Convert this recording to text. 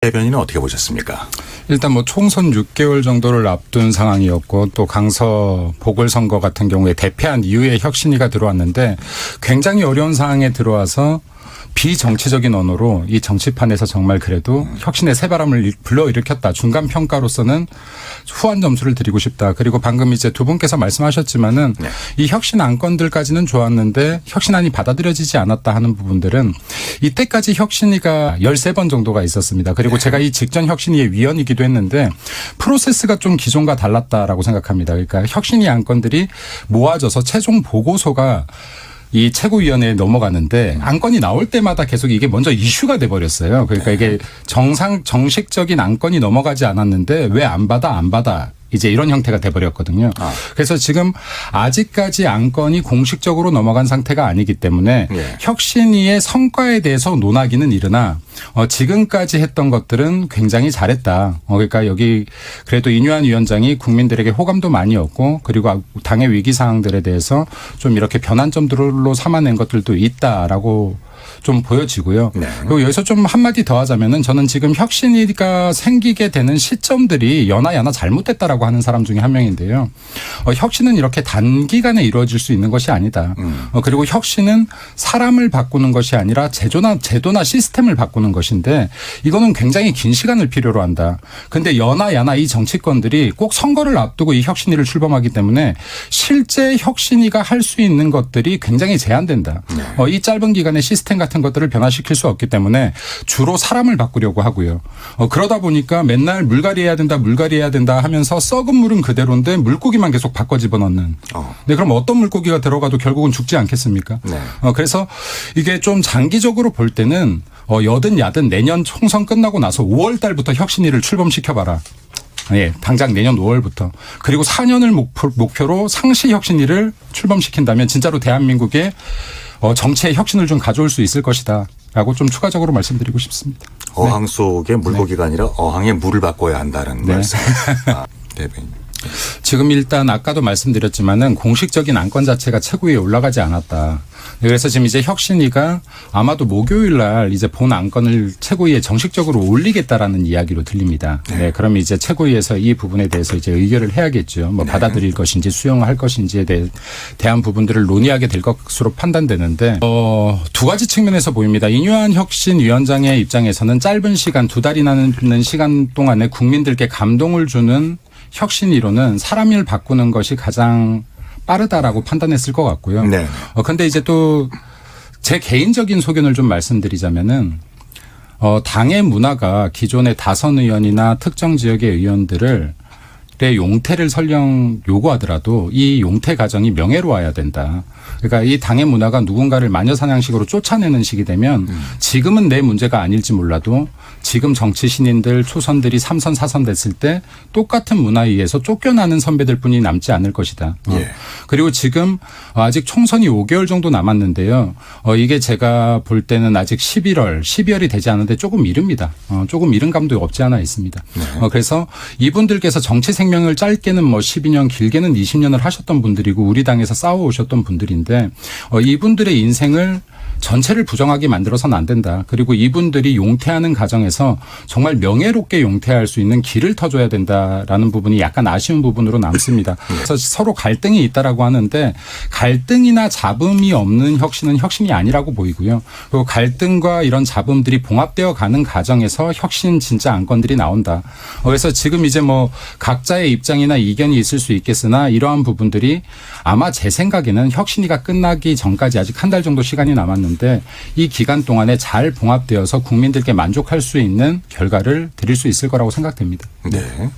대변인은 어떻게 보셨습니까? 일단 뭐 총선 6개월 정도를 앞둔 상황이었고 또 강서 보궐선거 같은 경우에 대패한 이후에 혁신위가 들어왔는데 굉장히 어려운 상황에 들어와서 비정치적인 언어로 이 정치판에서 정말 그래도 혁신의 새바람을 불러일으켰다. 중간 평가로서는 후한 점수를 드리고 싶다. 그리고 방금 이제 두 분께서 말씀하셨지만은 네. 이 혁신 안건들까지는 좋았는데 혁신안이 받아들여지지 않았다 하는 부분들은 이때까지 혁신위가 13번 정도가 있었습니다. 그리고 제가 이 직전 혁신위의 위원이기도 했는데 프로세스가 좀 기존과 달랐다라고 생각합니다. 그러니까 혁신위 안건들이 모아져서 최종 보고서가 이 최고위원회에 넘어가는데 안건이 나올 때마다 계속 이게 먼저 이슈가 돼 버렸어요. 그러니까 이게 정상 정식적인 안건이 넘어가지 않았는데 왜 안 받아 안 받아 이제 이런 형태가 돼 버렸거든요. 아. 그래서 지금 아직까지 안건이 공식적으로 넘어간 상태가 아니기 때문에 예. 혁신위의 성과에 대해서 논하기는 이르나 어, 지금까지 했던 것들은 굉장히 잘했다. 어, 그러니까 여기 그래도 인유한 위원장이 국민들에게 호감도 많이 얻고 그리고 당의 위기 상황들에 대해서 좀 이렇게 변환점들로 삼아낸 것들도 있다라고 좀 보여지고요. 네. 그리고 여기서 좀 한마디 더 하자면은 저는 지금 혁신위가 생기게 되는 시점들이 연하연하 잘못됐다라고 하는 사람 중에 한 명인데요. 어, 혁신은 이렇게 단기간에 이루어질 수 있는 것이 아니다. 어, 그리고 혁신은 사람을 바꾸는 것이 아니라 제도나 제도나 시스템을 바꾸는 것인데 이거는 굉장히 긴 시간을 필요로 한다. 근데 연하연하 이 정치권들이 꼭 선거를 앞두고 이 혁신위를 출범하기 때문에 실제 혁신위가 할 수 있는 것들이 굉장히 제한된다. 어, 이 짧은 기간에 시스템 같은 것들을 변화시킬 수 없기 때문에 주로 사람을 바꾸려고 하고요. 어, 그러다 보니까 맨날 물갈이 해야 된다, 물갈이 해야 된다 하면서 썩은 물은 그대로인데 물고기만 계속 바꿔 집어넣는. 어. 네, 그럼 어떤 물고기가 들어가도 결국은 죽지 않겠습니까? 네. 어, 그래서 이게 좀 장기적으로 볼 때는 어, 여든 야든 내년 총선 끝나고 나서 5월 달부터 혁신위를 출범시켜봐라. 예, 당장 내년 5월부터. 그리고 4년을 목표, 목표로 상시 혁신위를 출범시킨다면 진짜로 대한민국의 어, 정치의 혁신을 좀 가져올 수 있을 것이다. 라고 좀 추가적으로 말씀드리고 싶습니다. 어항 속에 물고기가 아니라 어항에 물을 바꿔야 한다는 네. 말씀. 아, 대변인. 지금 일단 아까도 말씀드렸지만은 공식적인 안건 자체가 최고위에 올라가지 않았다. 그래서 지금 이제 혁신위가 아마도 목요일 날 이제 본 안건을 최고위에 정식적으로 올리겠다라는 이야기로 들립니다. 네. 그럼 이제 최고위에서 이 부분에 대해서 이제 의결을 해야겠죠. 뭐 받아들일 것인지 수용할 것인지에 대해 대한 부분들을 논의하게 될 것으로 판단되는데 어, 두 가지 측면에서 보입니다. 이뉴한 혁신위원장의 입장에서는 짧은 시간 두 달이나는 시간 동안에 국민들께 감동을 주는 혁신이로는 사람 일 바꾸는 것이 가장 빠르다라고 판단했을 것 같고요. 네. 어, 근데 이제 또 제 개인적인 소견을 좀 말씀드리자면은 어, 당의 문화가 기존의 다선 의원이나 특정 지역의 의원들을 의 용태를 설령 요구하더라도 이 용태 과정이 명예로워야 된다. 그러니까 이 당의 문화가 누군가를 마녀 사냥식으로 쫓아내는 식이 되면 지금은 내 문제가 아닐지 몰라도 지금 정치 신인들 초선들이 삼선사선 됐을 때 똑같은 문화에 의해서 쫓겨나는 선배들 뿐이 남지 않을 것이다. 어. 예. 그리고 지금 아직 총선이 5개월 정도 남았는데요. 어, 이게 제가 볼 때는 아직 11월, 12월이 되지 않은데 조금 이릅니다. 어, 조금 이른 감도 없지 않아 있습니다. 어, 그래서 이분들께서 정치 생 명을 짧게는 뭐 12년, 길게는 20년을 하셨던 분들이고 우리 당에서 싸워 오셨던 분들인데 어, 이분들의 인생을 전체를 부정하게 만들어서는 안 된다. 그리고 이분들이 용퇴하는 과정에서 정말 명예롭게 용퇴할 수 있는 길을 터줘야 된다라는 부분이 약간 아쉬운 부분으로 남습니다. 그래서 서로 갈등이 있다라고 하는데 갈등이나 잡음이 없는 혁신은 혁신이 아니라고 보이고요. 그리고 갈등과 이런 잡음들이 봉합되어 가는 과정에서 혁신 진짜 안건들이 나온다. 어, 그래서 지금 이제 뭐 각자의 입장이나 이견이 있을 수 있겠으나 이러한 부분들이 아마 제 생각에는 혁신이가 끝나기 전까지 아직 한 달 정도 시간이 남았 는데 이 기간 동안에 잘 봉합되어서 국민들께 만족할 수 있는 결과를 드릴 수 있을 거라고 생각됩니다. 네.